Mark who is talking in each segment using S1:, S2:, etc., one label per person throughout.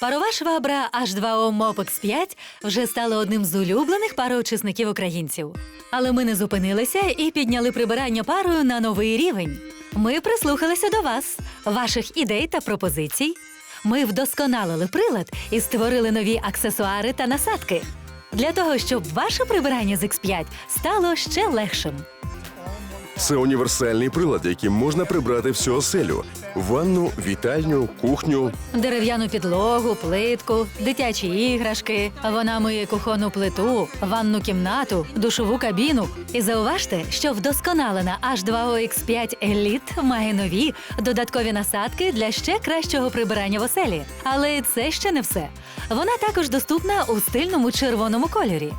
S1: Парова швабра H2O Mopex 5 вже стала одним з улюблених пароочисників українців. Але ми не зупинилися і підняли прибирання парою на новий рівень. Ми прислухалися до вас, ваших ідей та пропозицій. Ми вдосконалили прилад і створили нові аксесуари та насадки для того, щоб ваше прибирання з X5 стало ще легшим.
S2: Це універсальний прилад, яким можна прибрати всю оселю: ванну, вітальню, кухню.
S1: Дерев'яну підлогу, плитку, дитячі іграшки. Вона миє кухонну плиту, ванну кімнату, душову кабіну. І зауважте, що вдосконалена H2O X5 Elite має нові додаткові насадки для ще кращого прибирання в оселі. Але це ще не все. Вона також доступна у стильному червоному кольорі.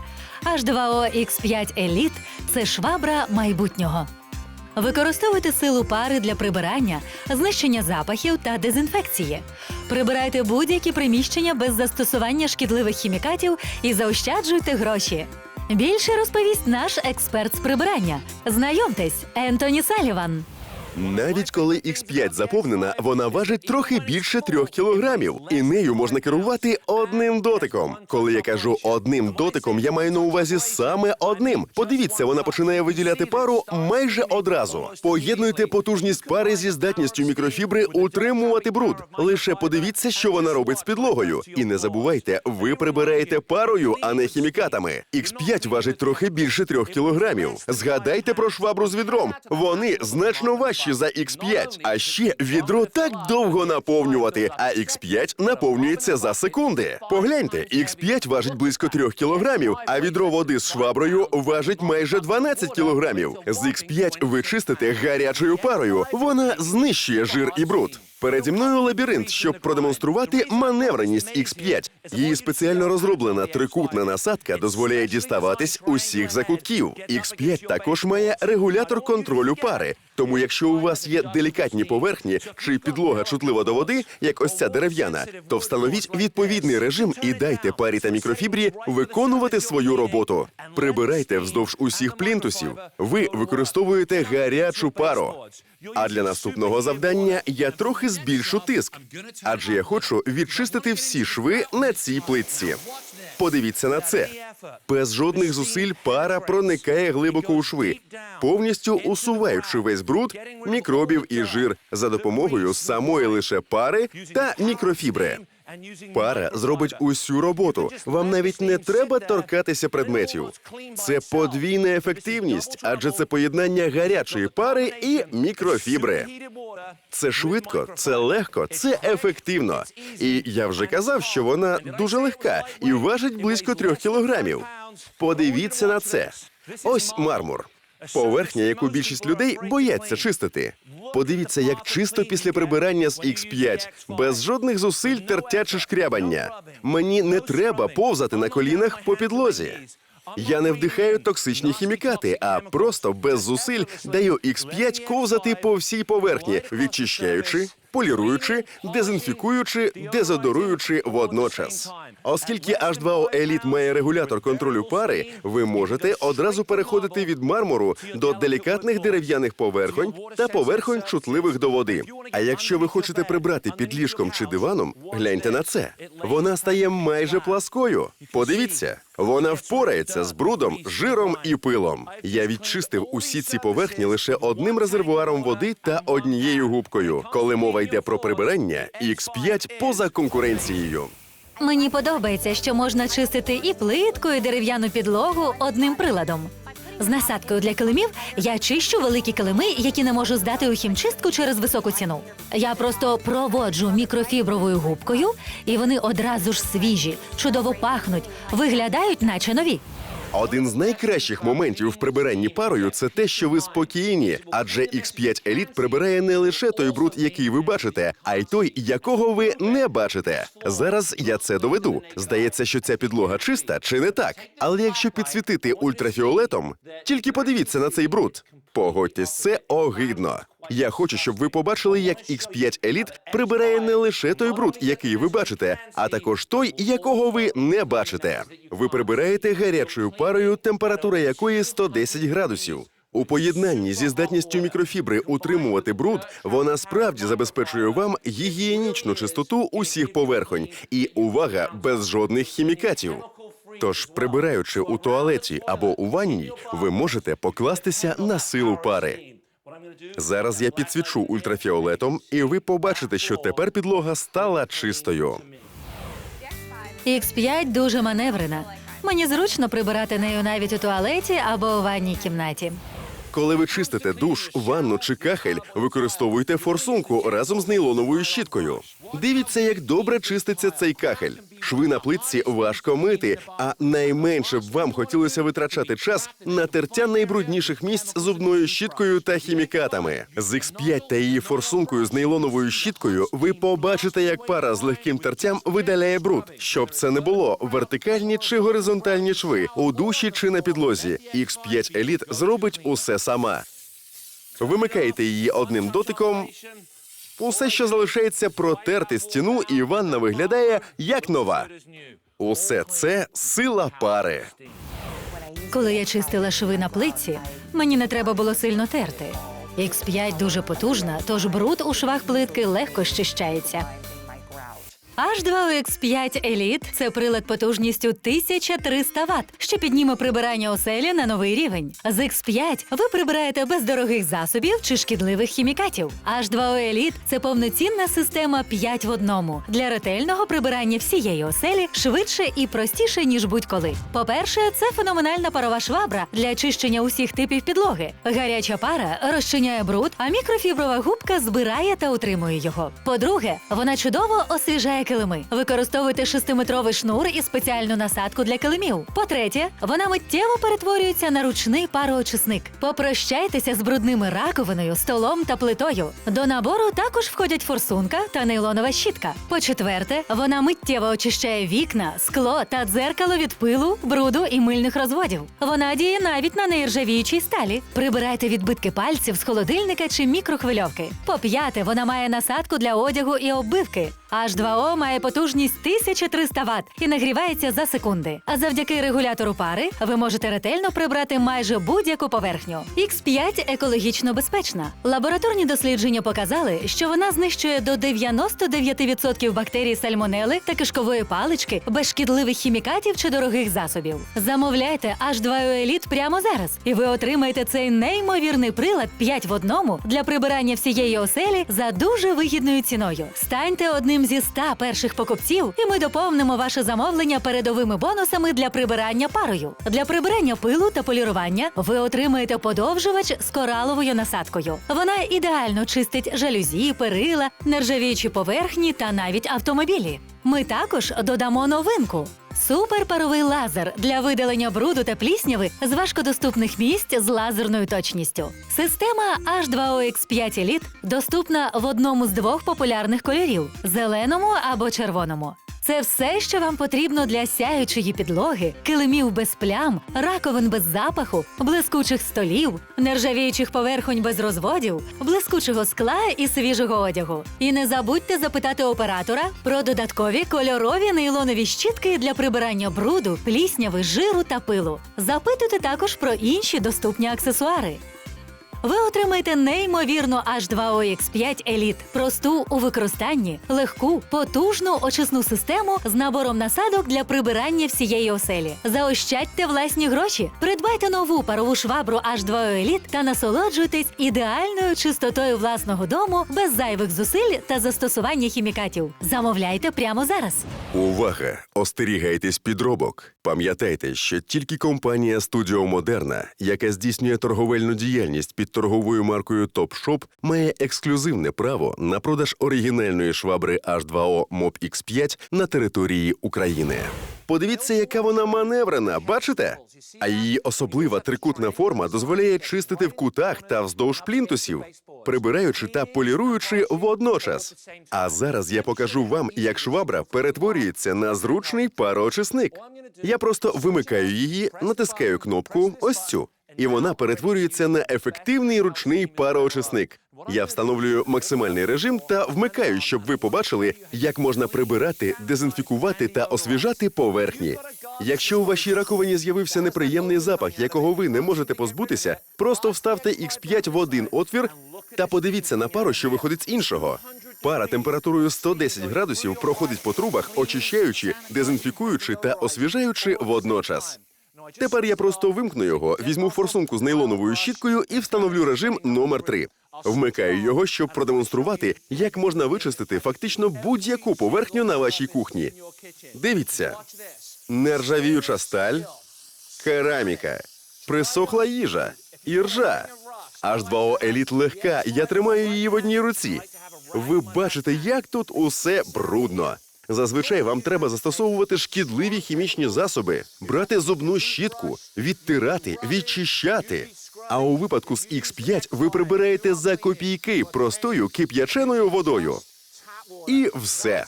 S1: H2O X5 Elite – це швабра майбутнього. Використовуйте силу пари для прибирання, знищення запахів та дезінфекції. Прибирайте будь-які приміщення без застосування шкідливих хімікатів і заощаджуйте гроші. Більше розповість наш експерт з прибирання. Знайомтесь, Ентоні Саліван.
S2: Навіть коли X5 заповнена, вона важить трохи більше трьох кілограмів, і нею можна керувати одним дотиком. Коли я кажу одним дотиком, я маю на увазі саме одним. Подивіться, вона починає виділяти пару майже одразу. Поєднуйте потужність пари зі здатністю мікрофібри утримувати бруд. Лише подивіться, що вона робить з підлогою. І не забувайте, ви прибираєте парою, а не хімікатами. X5 важить трохи більше трьох кілограмів. Згадайте про швабру з відром. Вони значно важчі за X5. А ще відро так довго наповнювати, а X5 наповнюється за секунди. Погляньте, X5 важить близько 3 кілограмів, а відро води з шваброю важить майже 12 кілограмів. З X5 ви чистите гарячою парою. Вона знищує жир і бруд. Переді мною лабіринт, щоб продемонструвати маневреність X5. Її спеціально розроблена трикутна насадка дозволяє діставатись усіх закутків. X5 також має регулятор контролю пари. Тому, якщо у вас є делікатні поверхні чи підлога чутлива до води, як ось ця дерев'яна, то встановіть відповідний режим і дайте парі та мікрофібрі виконувати свою роботу. Прибирайте вздовж усіх плінтусів. Ви використовуєте гарячу пару. А для наступного завдання я трохи збільшу тиск, адже я хочу відчистити всі шви на цій плитці. Подивіться на це. Без жодних зусиль пара проникає глибоко у шви, повністю усуваючи весь бруд, мікробів і жир за допомогою самої лише пари та мікрофібри. Пара зробить усю роботу. Вам навіть не треба торкатися предметів. Це подвійна ефективність, адже це поєднання гарячої пари і мікрофібри. Це швидко, це легко, це ефективно. І я вже казав, що вона дуже легка і важить близько трьох кілограмів. Подивіться на це. Ось мармур. Поверхня, яку більшість людей бояться чистити. Подивіться, як чисто після прибирання з X5, без жодних зусиль тертя чи шкрябання. Мені не треба повзати на колінах по підлозі. Я не вдихаю токсичні хімікати, а просто без зусиль даю X5 ковзати по всій поверхні, відчищаючи, поліруючи, дезінфікуючи, дезодоруючи водночас. Оскільки H2O Elite має регулятор контролю пари, ви можете одразу переходити від мармуру до делікатних дерев'яних поверхонь та поверхонь чутливих до води. А якщо ви хочете прибрати під ліжком чи диваном, гляньте на це. Вона стає майже пласкою. Подивіться, вона впорається з брудом, жиром і пилом. Я відчистив усі ці поверхні лише одним резервуаром води та однією губкою. Коли мова йде про прибирання, X5 поза конкуренцією.
S1: Мені подобається, що можна чистити і плитку, і дерев'яну підлогу одним приладом. З насадкою для килимів я чищу великі килими, які не можу здати у хімчистку через високу ціну. Я просто проводжу мікрофібровою губкою, і вони одразу ж свіжі, чудово пахнуть, виглядають, наче нові.
S2: Один з найкращих моментів в прибиранні парою це те, що ви спокійні, адже X5 Elite прибирає не лише той бруд, який ви бачите, а й той, якого ви не бачите. Зараз я це доведу. Здається, що ця підлога чиста чи не так. Але якщо підсвітити ультрафіолетом, тільки подивіться на цей бруд. Погодьтесь, це огидно. Я хочу, щоб ви побачили, як X5 Elite прибирає не лише той бруд, який ви бачите, а також той, якого ви не бачите. Ви прибираєте гарячою парою, температура якої 110 градусів. У поєднанні зі здатністю мікрофібри утримувати бруд, вона справді забезпечує вам гігієнічну чистоту усіх поверхонь і увага без жодних хімікатів. Тож, прибираючи у туалеті або у ванній, ви можете покластися на силу пари. Зараз я підсвічу ультрафіолетом, і ви побачите, що тепер підлога стала чистою.
S1: X5 дуже маневрена. Мені зручно прибирати нею навіть у туалеті або у ванній кімнаті.
S2: Коли ви чистите душ, ванну чи кахель, використовуйте форсунку разом з нейлоновою щіткою. Дивіться, як добре чиститься цей кахель. Шви на плитці важко мити, а найменше б вам хотілося витрачати час на тертя найбрудніших місць зубною щіткою та хімікатами. З X5 та її форсункою з нейлоновою щіткою ви побачите, як пара з легким тертям видаляє бруд. Щоб це не було вертикальні чи горизонтальні шви у душі чи на підлозі. X5 Elite зробить усе сама. Вимикаєте її одним дотиком. Усе, що залишається, протерти стіну, і ванна виглядає як нова. Усе це сила пари.
S1: Коли я чистила шви на плитці, мені не треба було сильно терти. X5 дуже потужна, тож бруд у швах плитки легко щищається. H2O X5 Elite – це прилад потужністю 1300 Вт, що підніме прибирання оселі на новий рівень. З X5 ви прибираєте без дорогих засобів чи шкідливих хімікатів. H2O Elite – це повноцінна система 5 в одному для ретельного прибирання всієї оселі швидше і простіше ніж будь-коли. По-перше, це феноменальна парова швабра для очищення усіх типів підлоги. Гаряча пара розчиняє бруд, а мікрофіброва губка збирає та утримує його. По-друге, вона чудово освіжає килими. Використовуйте шестиметровий шнур і спеціальну насадку для килимів. По-третє, вона миттєво перетворюється на ручний пароочисник. Попрощайтеся з брудними раковиною, столом та плитою. До набору також входять форсунка та нейлонова щітка. По-четверте, вона миттєво очищає вікна, скло та дзеркало від пилу, бруду і мильних розводів. Вона діє навіть на нержавіючій сталі. Прибирайте відбитки пальців з холодильника чи мікрохвильовки. По п'яте, вона має насадку для одягу і оббивки. H2O має потужність 1300 Вт і нагрівається за секунди. А завдяки регулятору пари ви можете ретельно прибрати майже будь-яку поверхню. X5 екологічно безпечна. Лабораторні дослідження показали, що вона знищує до 99% бактерій сальмонели та кишкової палички без шкідливих хімікатів чи дорогих засобів. Замовляйте H2O Elite прямо зараз, і ви отримаєте цей неймовірний прилад 5 в одному для прибирання всієї оселі за дуже вигідною ціною. Станьте одним зі 100 перших покупців, і ми доповнимо ваше замовлення передовими бонусами для прибирання парою. Для прибирання пилу та полірування ви отримаєте подовжувач з кораловою насадкою. Вона ідеально чистить жалюзі, перила, нержавіючі поверхні та навіть автомобілі. Ми також додамо новинку. Суперпаровий лазер для видалення бруду та плісняви з важкодоступних місць з лазерною точністю. Система H2O X5 Elite доступна в одному з двох популярних кольорів зеленому або червоному. Це все, що вам потрібно для сяючої підлоги, килимів без плям, раковин без запаху, блискучих столів, нержавіючих поверхонь без розводів, блискучого скла і свіжого одягу. І не забудьте запитати оператора про додаткові кольорові нейлонові щітки для прибирання бруду, плісняви, жиру та пилу. Запитуйте також про інші доступні аксесуари. Ви отримаєте неймовірну H2O X5 Elite, просту у використанні, легку, потужну очисну систему з набором насадок для прибирання всієї оселі. Заощадьте власні гроші, придбайте нову парову швабру H2O Elite та насолоджуйтесь ідеальною чистотою власного дому без зайвих зусиль та застосування хімікатів. Замовляйте прямо зараз.
S2: Увага! Остерігайтесь підробок. Пам'ятайте, що тільки компанія Studio Moderna, яка здійснює торговельну діяльність під торговою маркою Topshop, має ексклюзивне право на продаж оригінальної швабри H2O Mop X5 на території України. Подивіться, яка вона маневрена, бачите? А її особлива трикутна форма дозволяє чистити в кутах та вздовж плінтусів, прибираючи та поліруючи водночас. А зараз я покажу вам, як швабра перетворюється на зручний пароочисник. Я просто вимикаю її, натискаю кнопку ось цю, і вона перетворюється на ефективний ручний пароочисник. Я встановлюю максимальний режим та вмикаю, щоб ви побачили, як можна прибирати, дезінфікувати та освіжати поверхні. Якщо у вашій раковині з'явився неприємний запах, якого ви не можете позбутися, просто вставте X5 в один отвір та подивіться на пару, що виходить з іншого. Пара температурою 110 градусів проходить по трубах, очищаючи, дезінфікуючи та освіжаючи водночас. Тепер я просто вимкну його, візьму форсунку з нейлоновою щіткою і встановлю режим номер 3 Вмикаю його, щоб продемонструвати, як можна вичистити фактично будь-яку поверхню на вашій кухні. Дивіться, нержавіюча сталь, кераміка, присохла їжа, іржа. H2O Elite легка, я тримаю її в одній руці. Ви бачите, як тут усе брудно. Зазвичай вам треба застосовувати шкідливі хімічні засоби, брати зубну щітку, відтирати, відчищати. А у випадку з X5 ви прибираєте за копійки простою кип'яченою водою. І все.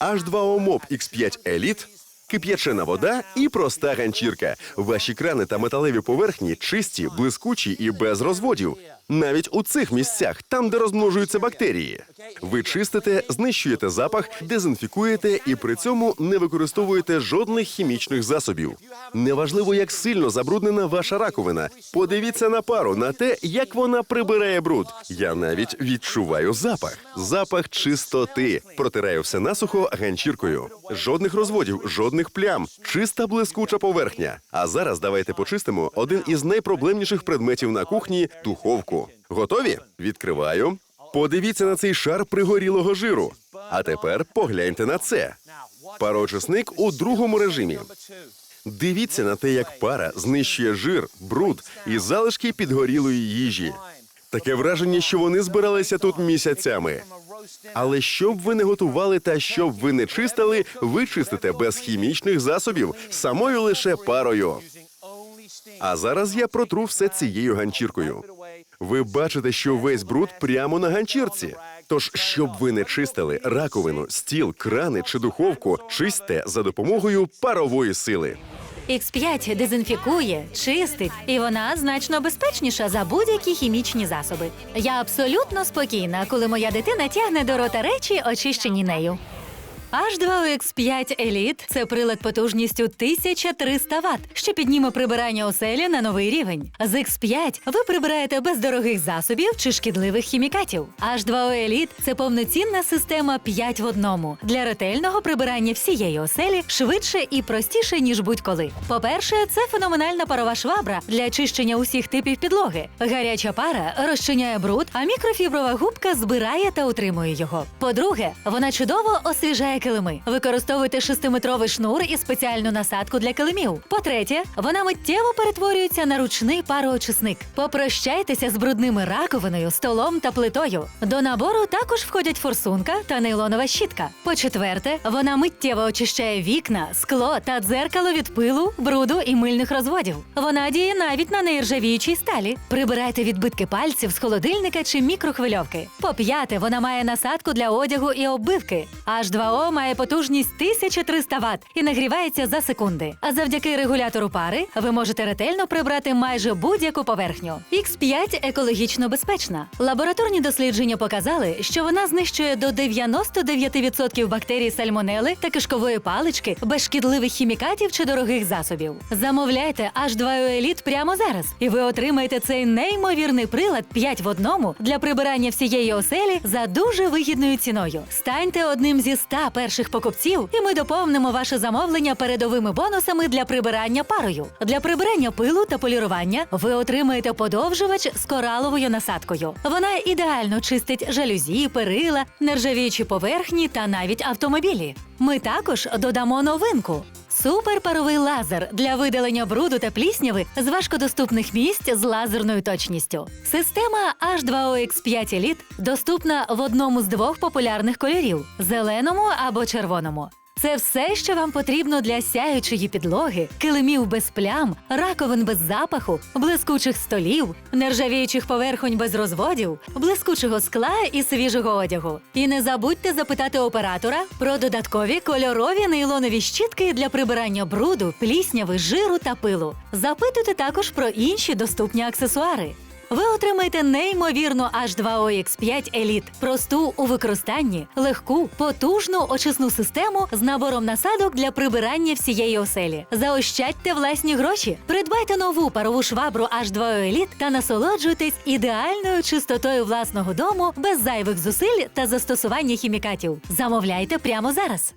S2: H2O Mop X5 Elite, кип'ячена вода і проста ганчірка. Ваші крани та металеві поверхні чисті, блискучі і без розводів. Навіть у цих місцях, там, де розмножуються бактерії. Ви чистите, знищуєте запах, дезінфікуєте і при цьому не використовуєте жодних хімічних засобів. Неважливо, як сильно забруднена ваша раковина. Подивіться на пару на те, як вона прибирає бруд. Я навіть відчуваю запах. Запах чистоти. Протираю все насухо ганчіркою. Жодних розводів, жодних плям, чиста блискуча поверхня. А зараз давайте почистимо один із найпроблемніших предметів на кухні духовку. Готові? Відкриваю. Подивіться на цей шар пригорілого жиру. А тепер погляньте на це. Пароочисник у другому режимі. Дивіться на те, як пара знищує жир, бруд і залишки підгорілої їжі. Таке враження, що вони збиралися тут місяцями. Але що б ви не готували та що б ви не чистили, ви чистите без хімічних засобів, самою лише парою. А зараз я протру все цією ганчіркою. Ви бачите, що весь бруд прямо на ганчірці. Тож, щоб ви не чистили раковину, стіл, крани чи духовку, чисте за допомогою парової сили.
S1: X5 дезінфікує, чистить, і вона значно безпечніша за будь-які хімічні засоби. Я абсолютно спокійна, коли моя дитина тягне до рота речі, очищені нею. H2X5 Elite – це прилад потужністю 1300 Вт, що підніме прибирання оселі на новий рівень. З X5 ви прибираєте без дорогих засобів чи шкідливих хімікатів. H2O Elite – це повноцінна система 5 в одному для ретельного прибирання всієї оселі швидше і простіше ніж будь-коли. По-перше, це феноменальна парова швабра для очищення усіх типів підлоги. Гаряча пара розчиняє бруд, а мікрофіброва губка збирає та утримує його. По-друге, вона чудово освіжає килими. Використовуйте шестиметровий шнур і спеціальну насадку для килимів. По-третє, вона миттєво перетворюється на ручний пароочисник. Попрощайтеся з брудними раковиною, столом та плитою. До набору також входять форсунка та нейлонова щітка. По-четверте, вона миттєво очищає вікна, скло та дзеркало від пилу, бруду і мильних розводів. Вона діє навіть на нержавіючій сталі. Прибирайте відбитки пальців з холодильника чи мікрохвильовки. По п'яте, вона має насадку для одягу і оббивки. H2O має потужність 1300 Вт і нагрівається за секунди. А завдяки регулятору пари ви можете ретельно прибрати майже будь-яку поверхню. X5 екологічно безпечна. Лабораторні дослідження показали, що вона знищує до 99% бактерій сальмонели та кишкової палички без шкідливих хімікатів чи дорогих засобів. Замовляйте H2O Elite прямо зараз, і ви отримаєте цей неймовірний прилад 5 в одному для прибирання всієї оселі за дуже вигідною ціною. Станьте одним зі 100 перших покупців, і ми доповнимо ваше замовлення передовими бонусами для прибирання парою. Для прибирання пилу та полірування ви отримаєте подовжувач з кораловою насадкою. Вона ідеально чистить жалюзі, перила, нержавіючі поверхні та навіть автомобілі. Ми також додамо новинку. Суперпаровий лазер для видалення бруду та плісняви з важкодоступних місць з лазерною точністю. Система H2O X5 Elite доступна в одному з двох популярних кольорів зеленому або червоному. Це все, що вам потрібно для сяючої підлоги, килимів без плям, раковин без запаху, блискучих столів, нержавіючих поверхонь без розводів, блискучого скла і свіжого одягу. І не забудьте запитати оператора про додаткові кольорові нейлонові щітки для прибирання бруду, плісняви, жиру та пилу. Запитуйте також про інші доступні аксесуари. Ви отримаєте неймовірну H2O X5 Elite. просту у використанні, легку, потужну очисну систему з набором насадок для прибирання всієї оселі. Заощадьте власні гроші, придбайте нову парову швабру H2O Elite та насолоджуйтесь ідеальною чистотою власного дому без зайвих зусиль та застосування хімікатів. Замовляйте прямо зараз.